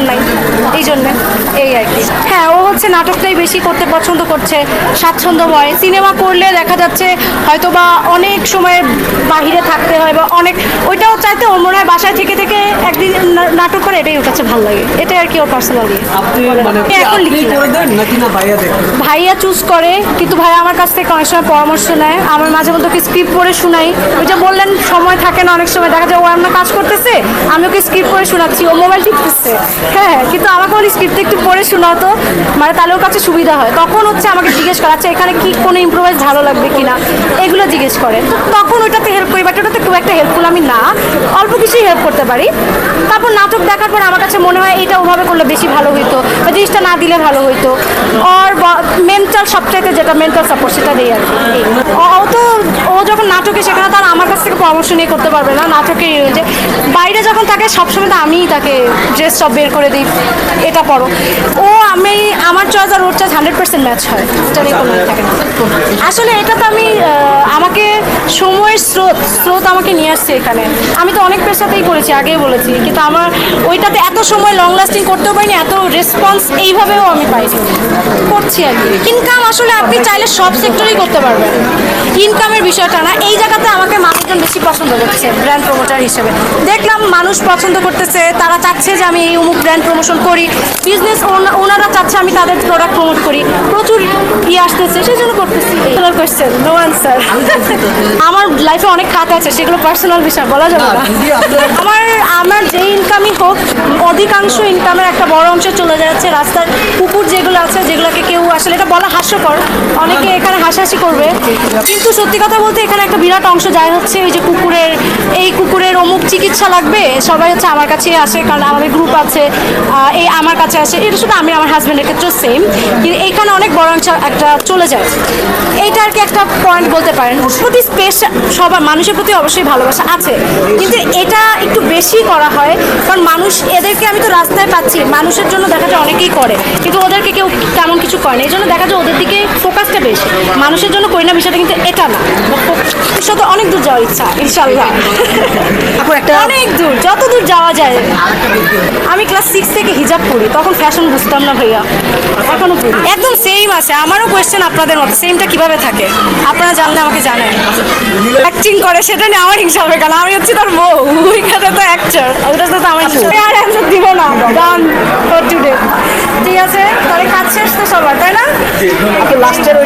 নাই এই জন্যে এই আর কি। হ্যাঁ ও হচ্ছে নাটকটাই বেশি করতে পছন্দ করছে স্বাচ্ছন্দ্যময় সিনেমা করলে দেখা যাচ্ছে হয়তো বা অনেক সময় বাহিরে থাকতে হয় বা অনেক ওইটাও চাইতে ওর মনে হয় বাসায় থেকে থেকে একদিন নাটক করে এটাই ওর কাছে ভালো লাগে। এটাই আর কি ওর পার্সোনালি আপনি মানে ভাইয়া চুজ করে কিন্তু ভাইয়া আমার কাছ থেকে অনেক সময় পরামর্শ নেয়। আমার মাঝে মধ্যে ওকে স্ক্রিপ্ট পড়ে শোনাই। ওই যে বললেন সময় থাকে না অনেক সময়। দেখা যায় ও আমরা কাজ করতেছে আমি ওকে স্ক্রিপ্ট পড়ে শোনাচ্ছি। ও মোবাইল টিপতেছে। হ্যাঁ কিন্তু আমাকে ওই স্ক্রিপ্ট একটু পড়ে শোনাতো। মানে তাহলে ওর কাছে সুবিধা হয়। তখন হচ্ছে আমাকে জিজ্ঞেস করা আচ্ছা এখানে কি কোনো ইম্প্রোভাইজ ভালো লাগবে কি না এগুলো জিজ্ঞেস করে। তখন ওইটাতে হেল্প করি বাট ওটাতে খুব একটা হেল্পফুল আমি না। অল্প কিছুই হেল্প করতে পারি। তারপর নাটক দেখার পর আমার কাছে মনে হয় এটা ওভাবে করলে বেশি ভালো হইতো, বা জিনিসটা না দিলে ভালো হইতো। আর মেন্টাল সবচাইতে যেটা মেন্টাল সাপোর্ট সেটা দেয় আর কি এই। ও- ও তো ও যখন নাটকে সেখানে তার আমার কাছ থেকে পরামর্শ নিয়ে করতে পারবে না নাটকে যে বাইরে যখন থাকে, সবসময় তো আমিই তাকে ড্রেস সব বের করে দিই, এটা পরো ও আমি, আমার চয়েস আর ওর চয়েস হান্ড্রেড পার্সেন্ট ম্যাচ হয়, এটা নিয়ে কোনো ইয়ে থাকে না। আসলে এটা তো আমি আমাকে স্রোত স্রোত আমাকে নিয়ে আসছে এখানে। আমি তো অনেক পেশাতেই করেছি আগেই বলেছি। কিন্তু আমার ওইটাতে এত সময় লং লাস্টিং করতেও পারিনি এত রেসপন্স এইভাবেও আমি পাইনি। করছি আর কি। ইনকাম আসলে আপনি চাইলে সব সেক্টরেই করতে পারবেন। ইনকামের বিষয়টা না এই জায়গাতে আমাকে মানুষজন বেশি পছন্দ করছে ব্র্যান্ড প্রমোটার হিসেবে। দেখলাম মানুষ পছন্দ করতেছে তারা চাচ্ছে যে আমি এই অমুক ব্র্যান্ড প্রমোশন করি। বিজনেস ওনারা চাচ্ছে আমি তাদের প্রোডাক্ট প্রমোট করি। প্রচুর ইয়ে আসতেছে সেই জন্য করতেছি। কোয়েশ্চেন নো অ্যান্সার আমার লাইফে অনেক খাত আছে সেগুলো পার্সোনাল বিষয় বলা যাবে না আমার আমার যে ইনকামই হোক অধিকাংশ ইনকামের একটা বড় অংশ চলে যাচ্ছে রাস্তার কুকুর যেগুলো আছে যেগুলোকে কেউ আসলে এটা বলা হাস্যকর। অনেকে এখানে হাসাহাসি করবে। কিন্তু সত্যি কথা বলতে এখানে একটা বিরাট অংশ যায় হচ্ছে ওই যে কুকুরের এই কুকুরের অমুক চিকিৎসা লাগবে সবাই হচ্ছে আমার কাছে আসে কারণ আমাদের গ্রুপ আছে এই আমার কাছে আসে। এটা শুধু আমি আমার হাজব্যান্ডের ক্ষেত্রেও সেম কিন্তু এইখানে অনেক বড় অংশ একটা চলে যায়। এইটা আর কি একটা পয়েন্ট বলতে পারেন। প্রতি স্পেস সবার মানুষের প্রতি অবশ্যই ভালোবাসা আছে। কিন্তু এটা একটু বেশি করা হয় কারণ মানুষ এদেরকে আমি তো রাস্তায় পাচ্ছি মানুষের জন্য দেখা যায় অনেকেই করে কিন্তু ওদেরকে কেউ তেমন কিছু করে না। এই জন্য দেখা যায় ওদের দিকে ফোকাসটা বেশি। মানুষের জন্য করি না বিষয়টা কিন্তু এটা না। তো অনেক দূর যাওয়ার ইচ্ছা ইনশাল্লাহ অনেক দূর যত দূর যাওয়া যায়। সিক্স থেকে হিজাব পড়ি তখন ফ্যাশন বুঝতাম না ভাইয়া। এখনও পড়ি একদম সেম আছে আমারও কোয়েশ্চেন আপনাদের মতো সেমটা কীভাবে থাকে? আপনারা জানলে আমাকে জানেন। অ্যাক্টিং করে সেটা নিয়ে আমার হিংসা হবে কারণ আমি হচ্ছে তার বউ ওইখানে তো অ্যাক্টার ওইটা তো আমার আর অ্যান্সার দিব না। ডান ফর টুডে ঠিক আছে তাহলে কাজ শেষ তো সবার তাই না? লাস্টের